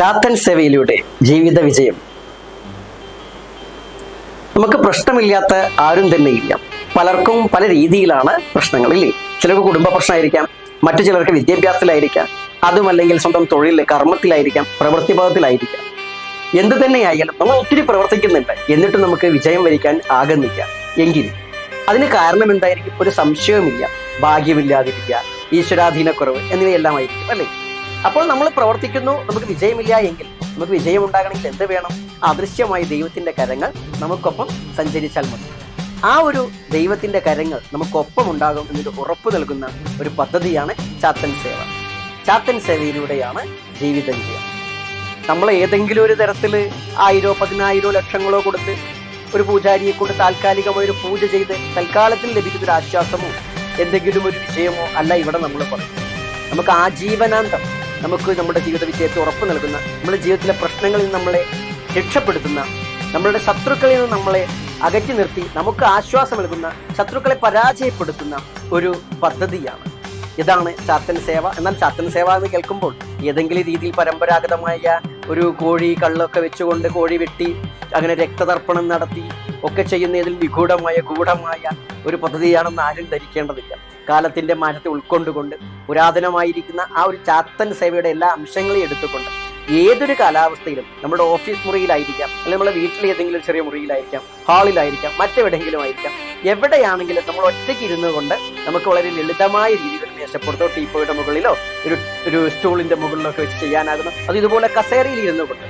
ചാത്തൻ സേവയിലൂടെ ജീവിത വിജയം. നമുക്ക് പ്രശ്നമില്ലാത്ത ആരും തന്നെ ഇല്ല. പലർക്കും പല രീതിയിലാണ് പ്രശ്നങ്ങൾ ഇല്ലേ? ചിലർക്ക് കുടുംബ പ്രശ്നമായിരിക്കാം മറ്റു ചിലർക്ക് വിദ്യാഭ്യാസത്തിലായിരിക്കാം അതുമല്ലെങ്കിൽ സ്വന്തം തൊഴിൽ കർമ്മത്തിലായിരിക്കാം പ്രവൃത്തി പദത്തിലായിരിക്കാം എന്ത് തന്നെയായാലും നമ്മൾ ഒത്തിരി പ്രവർത്തിക്കുന്നുണ്ട്. എന്നിട്ട് നമുക്ക് വിജയം വരിക്കാൻ ആകുന്നില്ല. എങ്കിൽ അതിന് കാരണം എന്തായിരിക്കും? ഒരു സംശയവുമില്ല. ഭാഗ്യമില്ലാതിരിക്കുക ഈശ്വരാധീനക്കുറവ് എന്നിവയെല്ലാം ആയിരിക്കും അല്ലേ? അപ്പോൾ നമ്മൾ പ്രവർത്തിക്കുന്നു നമുക്ക് വിജയമില്ല എങ്കിൽ നമുക്ക് വിജയം ഉണ്ടാകണമെങ്കിൽ എന്ത് വേണം? അദൃശ്യമായ ദൈവത്തിന്റെ കരങ്ങൾ നമുക്കൊപ്പം സഞ്ചരിച്ചാൽ മതി. ആ ഒരു ദൈവത്തിന്റെ കരങ്ങൾ നമുക്കൊപ്പം ഉണ്ടാകും എന്നൊരു ഉറപ്പ് നൽകുന്ന ഒരു പദ്ധതിയാണ് ചാത്തൻ സേവ. ചാത്തൻ സേവയിലൂടെയാണ് ജീവിതം വിജയം നമ്മൾ ഏതെങ്കിലും ഒരു തരത്തിൽ ആയിരോ പതിനായിരോ ലക്ഷങ്ങളോ കൊടുത്ത് ഒരു പൂജാരിയെ കൊണ്ട് താൽക്കാലികമായി ഒരു പൂജ ചെയ്ത് തൽക്കാലത്തിൽ ലഭിക്കുന്ന ഒരു ആശ്വാസമോ എന്തെങ്കിലും ഒരു വിജയമോ അല്ല ഇവിടെ നമ്മൾ പറയും നമുക്ക് ആ ആജീവനാന്തം നമുക്ക് നമ്മുടെ ജീവിത വിജയത്തെ ഉറപ്പ് നൽകുന്ന നമ്മുടെ ജീവിതത്തിലെ പ്രശ്നങ്ങളിൽ നിന്ന് നമ്മളെ രക്ഷപ്പെടുത്തുന്ന നമ്മളുടെ ശത്രുക്കളിൽ നിന്ന് നമ്മളെ അകറ്റി നിർത്തി നമുക്ക് ആശ്വാസം നൽകുന്ന ശത്രുക്കളെ പരാജയപ്പെടുത്തുന്ന ഒരു പദ്ധതിയാണ്. ഇതാണ് ചാത്തൻ സേവ. എന്നാൽ ചാത്തൻ സേവ എന്ന് കേൾക്കുമ്പോൾ ഏതെങ്കിലും രീതിയിൽ പരമ്പരാഗതമായ ഒരു കോഴി കള്ളൊക്കെ വെച്ചുകൊണ്ട് കോഴി വെട്ടി അങ്ങനെ രക്തതർപ്പണം നടത്തി ഒക്കെ ചെയ്യുന്നതിൽ നിഗൂഢമായ ഗൂഢമായ ഒരു പദ്ധതിയാണെന്ന് ആരും ധരിക്കേണ്ടതില്ല. കാലത്തിന്റെ മാറ്റത്തെ ഉൾക്കൊണ്ടുകൊണ്ട് പുരാതനമായിരിക്കുന്ന ആ ഒരു ചാത്തൻ സേവയുടെ എല്ലാ അംശങ്ങളെയും എടുത്തുകൊണ്ട് ഏതൊരു കാലാവസ്ഥയിലും നമ്മുടെ ഓഫീസ് മുറിയിലായിരിക്കാം അല്ലെങ്കിൽ നമ്മുടെ വീട്ടിലെ ഏതെങ്കിലും ചെറിയ മുറിയിലായിരിക്കാം ഹാളിലായിരിക്കാം മറ്റെവിടെയെങ്കിലും ആയിരിക്കാം എവിടെയാണെങ്കിലും നമ്മൾ ഒറ്റയ്ക്ക് ഇരുന്നു കൊണ്ട് നമുക്ക് വളരെ ലളിതമായ രീതിയിൽ മേശപ്പുറത്തോ ടീപ്പോയുടെ മുകളിലോ ഒരു ഒരു സ്റ്റൂളിന്റെ മുകളിലോ ഒക്കെ വെച്ച് ചെയ്യാനാകുന്നു അത് ഇതുപോലെ കസേരയിൽ ഇരുന്നു കൊണ്ട്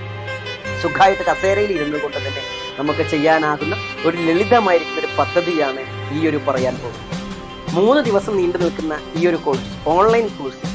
സുഖമായിട്ട് കസേരയിൽ ഇരുന്നു കൊണ്ട് തന്നെ നമുക്ക് ചെയ്യാനാകുന്ന ഒരു ലളിതമായിരിക്കുന്ന ഒരു പദ്ധതിയാണ് ഈ ഒരു പറയാൻ പോകുന്നത്. മൂന്ന് ദിവസം നീണ്ടു നിൽക്കുന്ന ഈ ഒരു കോഴ്സ് ഓൺലൈൻ കോഴ്സ്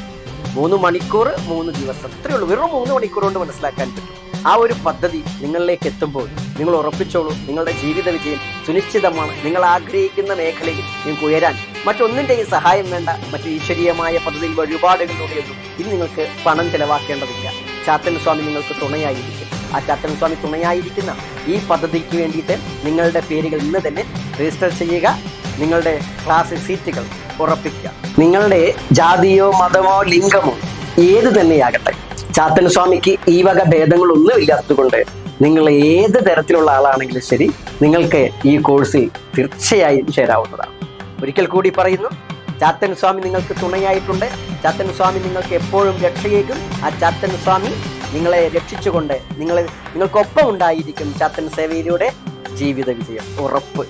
മൂന്ന് മണിക്കൂർ മൂന്ന് ദിവസം. ഇത്രയേ ഉള്ളൂ. വെറും മൂന്ന് മണിക്കൂർ കൊണ്ട് മനസ്സിലാക്കാൻ പറ്റും. ആ ഒരു പദ്ധതി നിങ്ങളിലേക്ക് എത്തുമ്പോൾ നിങ്ങൾ ഉറപ്പിച്ചോളൂ. നിങ്ങളുടെ ജീവിത വിജയം സുനിശ്ചിതമാണ്. നിങ്ങൾ ആഗ്രഹിക്കുന്ന മേഖലയിൽ നിങ്ങൾക്ക് ഉയരാൻ. മറ്റൊന്നിന്റെയും സഹായം വേണ്ട മറ്റു ഈശ്വരീയമായ പദ്ധതിയിൽ വഴിപാടുകളിലൂടെയൊന്നും ഇനി നിങ്ങൾക്ക് പണം ചെലവാക്കേണ്ടതില്ല. ചാത്തൻ സ്വാമി നിങ്ങൾക്ക് തുണയായിരിക്കും. ആ ചാത്തൻ സ്വാമി തുണയായിരിക്കുന്ന ഈ പദ്ധതിക്ക് വേണ്ടിയിട്ട് നിങ്ങളുടെ പേരുകൾ ഇന്ന് തന്നെ രജിസ്റ്റർ ചെയ്യുക. നിങ്ങളുടെ ക്ലാസ് സീറ്റുകൾ ഉറപ്പിക്കുക. നിങ്ങളുടെ ജാതിയോ മതമോ ലിംഗമോ ഏത് തന്നെയാകട്ടെ ചാത്തൻ സ്വാമിക്ക് ഈ വക ഭേദങ്ങളൊന്നും ഇല്ലാത്തതുകൊണ്ട് നിങ്ങൾ ഏത് തരത്തിലുള്ള ആളാണെങ്കിലും ശരി നിങ്ങൾക്ക് ഈ കോഴ്സിൽ തീർച്ചയായും ചേരാവുന്നതാണ്. ഒരിക്കൽ കൂടി പറയുന്നു ചാത്തൻ സ്വാമി നിങ്ങൾക്ക് തുണയായിട്ടുണ്ട് ചാത്തൻ സ്വാമി നിങ്ങൾക്ക് എപ്പോഴും രക്ഷയേകും ആ ചാത്തൻ സ്വാമി നിങ്ങളെ രക്ഷിച്ചുകൊണ്ട് നിങ്ങളെ നിങ്ങൾക്കൊപ്പം ഉണ്ടായിരിക്കും ചാത്തൻ സേവയിലൂടെ ജീവിത വിജയം ഉറപ്പ്.